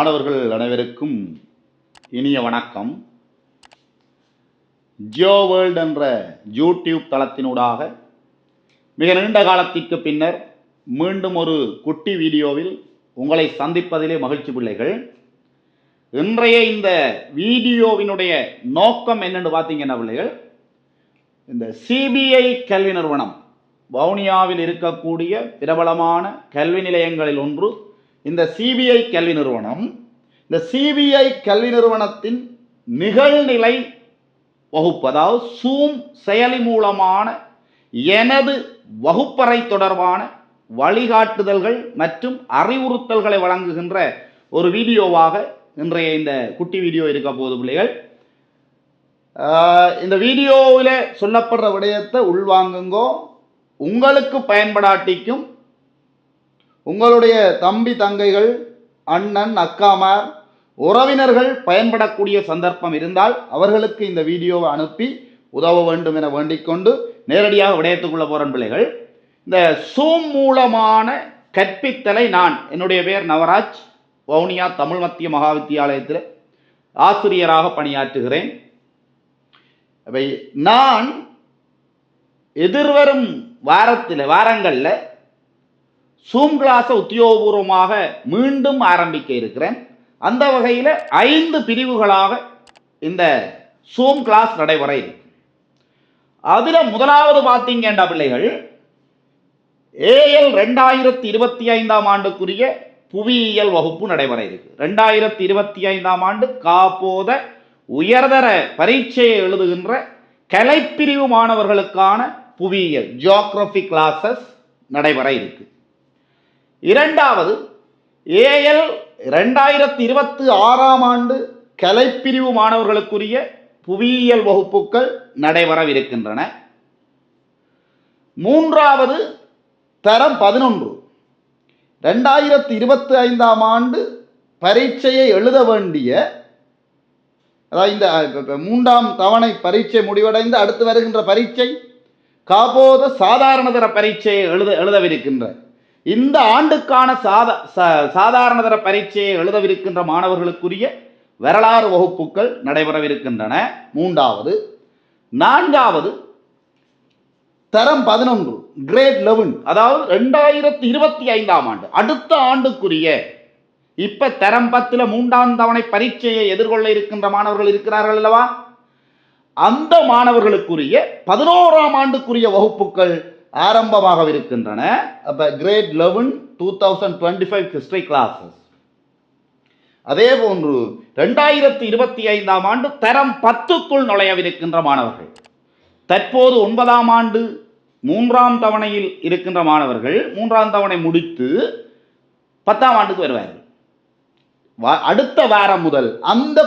மாணவர்கள் அனைவருக்கும் இனிய வணக்கம். ஜியோ வேர்ல்ட் என்ற யூடியூப் தளத்தினூடாக மிக நீண்ட காலத்திற்கு பின்னர் மீண்டும் ஒரு குட்டி வீடியோவில் உங்களை சந்திப்பதிலே மகிழ்ச்சி பிள்ளைகள். இன்றைய இந்த வீடியோவினுடைய நோக்கம் என்னென்னு பார்த்தீங்கன்னா பிள்ளைகள் இந்த சிபிஐ கல்வி நிறுவனம் வவுனியாவில் இருக்கக்கூடிய பிரபலமான கல்வி நிலையங்களில் ஒன்று இந்த சிபிஐ கல்வி நிறுவனம் இந்த சிபிஐ கல்வி நிறுவனத்தின் நிகழ்நிலை வகுப்பு அதாவது சூம் செயலி மூலமான எனது வகுப்பறை தொடர்பான வழிகாட்டுதல்கள் மற்றும் அறிவுறுத்தல்களை வழங்குகின்ற ஒரு வீடியோவாக இன்றைய இந்த குட்டி வீடியோ இருக்க போகுது பிள்ளைகள். இந்த வீடியோவில் சொல்லப்படுற விடயத்தை உள்வாங்குங்கோ உங்களுக்கு பயன்படாட்டிக்கும் உங்களுடைய தம்பி தங்கைகள் அண்ணன் அக்காமார் உறவினர்கள் பயன்படக்கூடிய சந்தர்ப்பம் இருந்தால் அவர்களுக்கு இந்த வீடியோவை அனுப்பி உதவ வேண்டும் என வேண்டிக்கொண்டு நேரடியாக விடயத்துக்குள்ள போகிறன் பிள்ளைகள். இந்த சூம் மூலமான கற்பித்தலை நான் என்னுடைய பேர் நவராஜ் வவுனியா தமிழ் மத்திய மகா வித்தியாலயத்தில் ஆசிரியராக பணியாற்றுகிறேன். அவை நான் எதிர்வரும் வாரத்தில் வாரங்களில் சூம் கிளாஸை உத்தியோகபூர்வமாக மீண்டும் ஆரம்பிக்க இருக்கிறேன். அந்த வகையில் ஐந்து பிரிவுகளாக இந்த சூம் கிளாஸ் நடைபெற இருக்கு. அதில் முதலாவது பார்த்தீங்கண்டா பிள்ளைகள் ஏஎல் ரெண்டாயிரத்தி இருபத்தி ஐந்தாம் ஆண்டுக்குரிய புவியியல் வகுப்பு நடைபெற இருக்கு. ரெண்டாயிரத்தி இருபத்தி ஐந்தாம் ஆண்டு காப்போத உயர்தர பரீட்சையை எழுதுகின்ற கலைப்பிரிவு மாணவர்களுக்கான புவியியல் ஜியோக்ரஃபி கிளாஸஸ் நடைபெற இருக்குது இரண்டாவது ஏஎல் ரெண்டாயிரத்தி இருபத்தி ஆறாம் ஆண்டு கலைப்பிரிவு மாணவர்களுக்குரிய புவியியல் வகுப்புகள் நடைபெறவிருக்கின்றன. மூன்றாவது தரம் பதினொன்று. ரெண்டாயிரத்தி இருபத்தி ஐந்தாம் ஆண்டு பரீட்சையை எழுத வேண்டிய அதாவது இந்த மூன்றாம் தவணை பரீட்சை முடிவடைந்து அடுத்து வருகின்ற பரீட்சை காபோத சாதாரணதர பரீட்சையை எழுத எழுதவிருக்கின்ற இந்த ஆண்டுக்கான சாதா சா- சாதாரணதர பரீட்சையை எழுதவிருக்கின்ற மாணவர்களுக்குரிய வரலாறு வகுப்புகள் நடைபெறவிருக்கின்றன. மூன்றாவது நான்காவது தரம் பதினொன்று கிரேட் லெவன் அதாவது ரெண்டாயிரத்தி இருபத்தி ஐந்தாம் ஆண்டு அடுத்த ஆண்டுக்குரிய இப்ப தரம் பத்தில் மூன்றாம் தவணை பரீட்சையை எதிர்கொள்ள இருக்கின்ற மாணவர்கள் இருக்கிறார்கள் அல்லவா? அந்த மாணவர்களுக்குரிய பதினோராம் ஆண்டுக்குரிய வகுப்புகள் ஆரம்பமாக இருக்கின்றன grade eleven two thousand twenty five history classes அதே போன்று ரெண்டாயிரத்தி இருபத்தி ஐந்தாம் ஆண்டு தரம் பத்துக்குள் நுழையவிருக்கின்ற மாணவர்கள். தற்போது ஒன்பதாம் ஆண்டு மூன்றாம் தவணையில் இருக்கின்ற மாணவர்கள் மூன்றாம் தவணை முடித்து பத்தாம் ஆண்டுக்கு வருவார்கள். அடுத்த வாரம் முதல் அந்த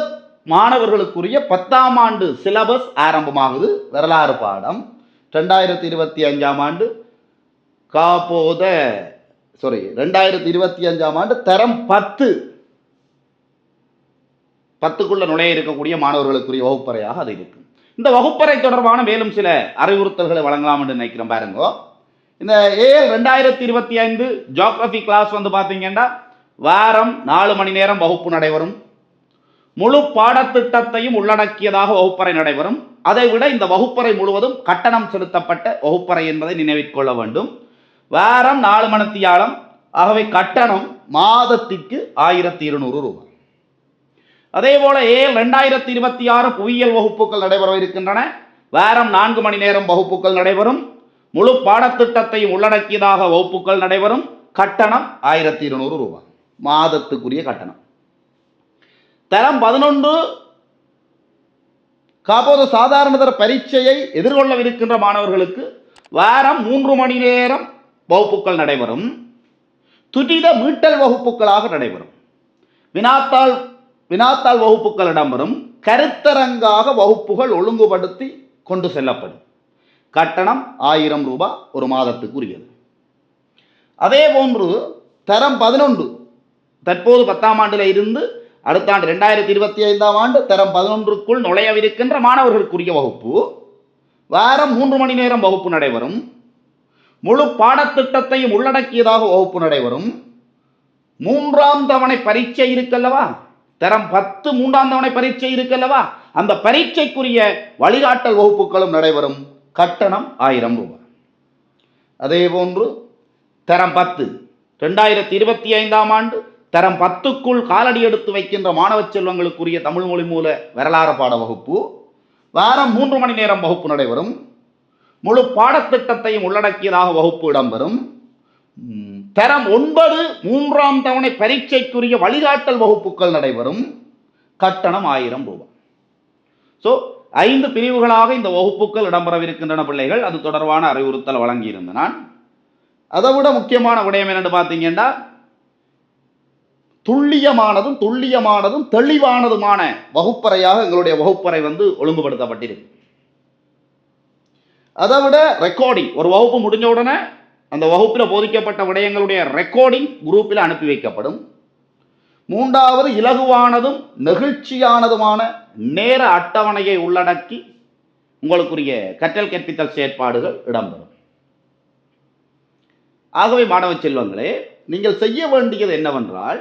மாணவர்களுக்குரிய பத்தாம் ஆண்டு சிலபஸ் ஆரம்பமாகுது வரலாறு பாடம். ரெண்டாயிரத்தி இருபத்தி அஞ்சாம் ஆண்டு காப்போத சாரி ரெண்டாயிரத்தி இருபத்தி அஞ்சாம் ஆண்டு தரம் பத்து. பத்துக்குள்ள நுழைய இருக்கக்கூடிய மாணவர்களுக்குரிய வகுப்பறையாக அது இருக்கும் இந்த வகுப்பறை தொடர்பான மேலும் சில அறிவுறுத்தல்களை வழங்கலாம் என்று நினைக்கிறேன் பாருங்க. இந்த ஏஎல் ரெண்டாயிரத்தி இருபத்தி ஐந்து ஜியோகிரபி கிளாஸ் வந்து பார்த்தீங்கன்னா வாரம் நாலு மணி நேரம் வகுப்பு நடைபெறும். முழு பாடத்திட்டத்தையும் உள்ளடக்கியதாக வகுப்பறை நடைபெறும். அதை விட இந்த வகுப்பறை முழுவதும் கட்டணம் செலுத்தப்பட்ட வகுப்பறை என்பதை நினைவிற்கொள்ள வேண்டும். வாரம் நாலு மணித்தியாலம். ஆகவே கட்டணம் மாதத்திற்கு ஆயிரத்தி இருநூறு ரூபாய். அதே போல ஏ ரெண்டாயிரத்தி இருபத்தி ஆறு புவியியல் வகுப்புகள் நடைபெற இருக்கின்றன? வாரம் நான்கு மணி நேரம் வகுப்புகள் நடைபெறும். முழு பாடத்திட்டத்தையும் உள்ளடக்கியதாக வகுப்புகள் நடைபெறும். கட்டணம் ஆயிரத்தி இருநூறு ரூபாய். மாதத்துக்குரிய கட்டணம். தரம் பதினொன்று. காப்போது சாதாரணதர பரீட்சையை எதிர்கொள்ளவிருக்கின்ற மாணவர்களுக்கு வாரம் மூன்று மணி நேரம் வகுப்புகள் நடைபெறும். துரித மீட்டல் வகுப்புகளாக நடைபெறும். வினாத்தாள் வினாத்தாள் வகுப்புகள் இடம்பெறும். கருத்தரங்காக வகுப்புகள் ஒழுங்குபடுத்தி கொண்டு செல்லப்படும். கட்டணம் ஆயிரம் ரூபாய் ஒரு மாதத்துக்குரியது. அதே போன்று தரம் பதினொன்று தற்போது பத்தாம் ஆண்டில் இருந்து அடுத்த ஆண்டு ரெண்டாயிரத்தி இருபத்தி ஐந்தாம் ஆண்டு தரம் பதினொன்றுக்குள் நுழையவிருக்கின்ற மாணவர்களுக்குரிய வகுப்பு. வாரம் மூன்று மணி நேரம் வகுப்பு நடைபெறும். முழு பாடத்திட்டத்தையும் உள்ளடக்கியதாக வகுப்பு நடைபெறும். மூன்றாம் தவணை பரீட்சை இருக்கல்லவா? தரம் பத்து மூன்றாம் தவணை பரீட்சை இருக்கல்லவா? அந்த பரீட்சைக்குரிய வழிகாட்டல் வகுப்புகளும் நடைபெறும். கட்டணம் ஆயிரம் ரூபாய். அதே போன்று தரம் பத்து ரெண்டாயிரத்தி இருபத்தி ஐந்தாம் ஆண்டு தரம் பத்துக்குள் காலடி எடுத்து வைக்கின்ற மாணவ செல்வங்களுக்குரிய தமிழ் மொழி மூல வரலாறு பாட வகுப்பு. வாரம் மூன்று மணி நேரம் வகுப்பு நடைபெறும். முழு பாடத்திட்டத்தையும் உள்ளடக்கியதாக வகுப்பு இடம்பெறும். தரம் ஒன்பது மூன்றாம் தவணை பரீட்சைக்குரிய வழிகாட்டல் வகுப்புகள் நடைபெறும். கட்டணம் ஆயிரம் ரூபாய். ஸோ ஐந்து பிரிவுகளாக இந்த வகுப்புகள் இடம்பெறவிருக்கின்றன பிள்ளைகள். அது தொடர்பான அறிவுறுத்தல் வழங்கியிருந்த நான் அதை விட முக்கியமான விடயம் என்னென்னு பார்த்தீங்கன்னா துல்லியமானதும் துல்லியமானதும் தெளிவானதுமான வகுப்பறையாக எங்களுடைய வகுப்பறை வந்து ஒழுங்குபடுத்தப்பட்டிருக்கு. அதை விட ரெக்கார்டிங் ஒரு வகுப்பு முடிஞ்ச உடனே அந்த வகுப்பில் போதிக்கப்பட்ட விடயங்களுடைய ரெக்கார்டிங் குரூப்பில் அனுப்பி வைக்கப்படும். மூன்றாவது இலகுவானதும் நெகிழ்ச்சியானதுமான நேர அட்டவணையை உள்ளடக்கி உங்களுக்குரிய கற்றல் கற்பித்தல் செயற்பாடுகள் இடம்பெறும். ஆகவே மாணவ செல்வங்களே நீங்கள் செய்ய வேண்டியது என்னவென்றால்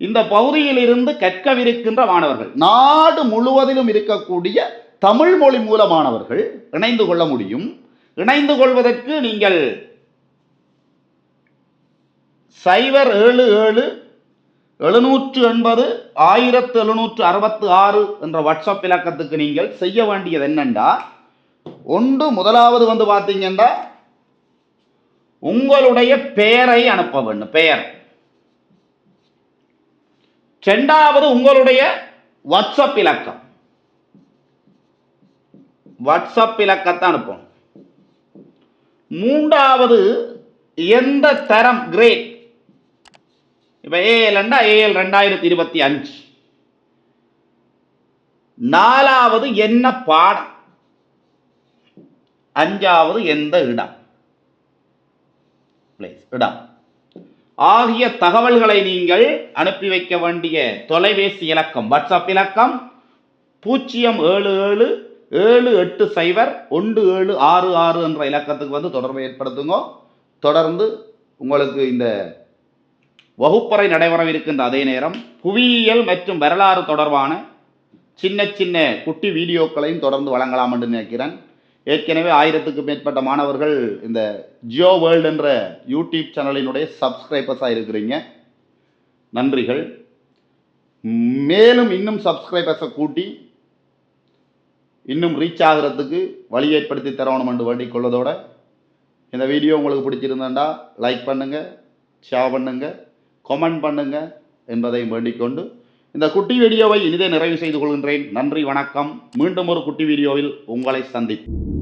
இந்த பகுதியில் இருந்து கற்கவிருக்கின்ற மாணவர்கள் நாடு முழுவதிலும் இருக்கக்கூடிய தமிழ் மொழி மூலமானவர்கள் இணைந்து கொள்ள முடியும். இணைந்து கொள்வதற்கு நீங்கள் சைபர் ஏழு ஏழு எழுநூற்று எண்பது ஆயிரத்து எழுநூற்று அறுபத்து ஆறு என்ற வாட்ஸ்அப் இலக்கத்துக்கு நீங்கள் செய்ய வேண்டியது என்னண்டா ஒன்று முதலாவது வந்து பார்த்தீங்கன்னா உங்களுடைய பெயரை அனுப்ப வேண்டும். பெயர். இரண்டாவது உங்களுடைய வாட்ஸ்அப் இலக்கம். வாட்ஸ்அப் இலக்கத்தை அனுப்பணும் மூன்றாவது எந்த தரம் கிரேட் இப்போ ஏஎல்ண்டா ஏஎல் ரெண்டாயிரத்தி இருபத்தி அஞ்சு. நாலாவது என்ன பாடம்? அஞ்சாவது எந்த இடம்? பிளேஸ் இடம். ஆகிய தகவல்களை நீங்கள் அனுப்பி வைக்க வேண்டிய தொலைபேசி இலக்கம் வாட்ஸ்அப் இலக்கம் பூஜ்ஜியம் ஏழு ஏழு ஏழு எட்டு சைபர் ஒன்று ஏழு ஆறு ஆறு என்ற இலக்கத்துக்கு வந்து தொடர்பை ஏற்படுத்துங்க. தொடர்ந்து உங்களுக்கு இந்த வகுப்பறை நடைபெறவிருக்கின்ற அதே நேரம் புவியியல் மற்றும் வரலாறு தொடர்பான சின்ன சின்ன குட்டி வீடியோக்களையும் தொடர்ந்து வழங்கலாம் என்று நினைக்கிறேன். ஏற்கனவே ஆயிரத்துக்கு மேற்பட்ட மாணவர்கள் இந்த ஜியோ வேர்ல்டு என்ற யூடியூப் சேனலினுடைய சப்ஸ்கிரைபர்ஸாக இருக்கிறீங்க. நன்றிகள். மேலும் இன்னும் சப்ஸ்கிரைபர்ஸை கூட்டி இன்னும் ரீச் ஆகிறதுக்கு வழி ஏற்படுத்தி தரணும் என்று வேண்டிக் கொள்வதோட இந்த வீடியோ உங்களுக்கு பிடிச்சிருந்தா லைக் பண்ணுங்கள் ஷேர் பண்ணுங்கள் கமெண்ட் பண்ணுங்கள் என்பதையும் வேண்டிக் கொண்டு இந்த குட்டி வீடியோவை இனிதே நிறைவு செய்து கொள்கின்றேன். நன்றி வணக்கம். மீண்டும் ஒரு குட்டி வீடியோவில் உங்களை சந்திப்பேன்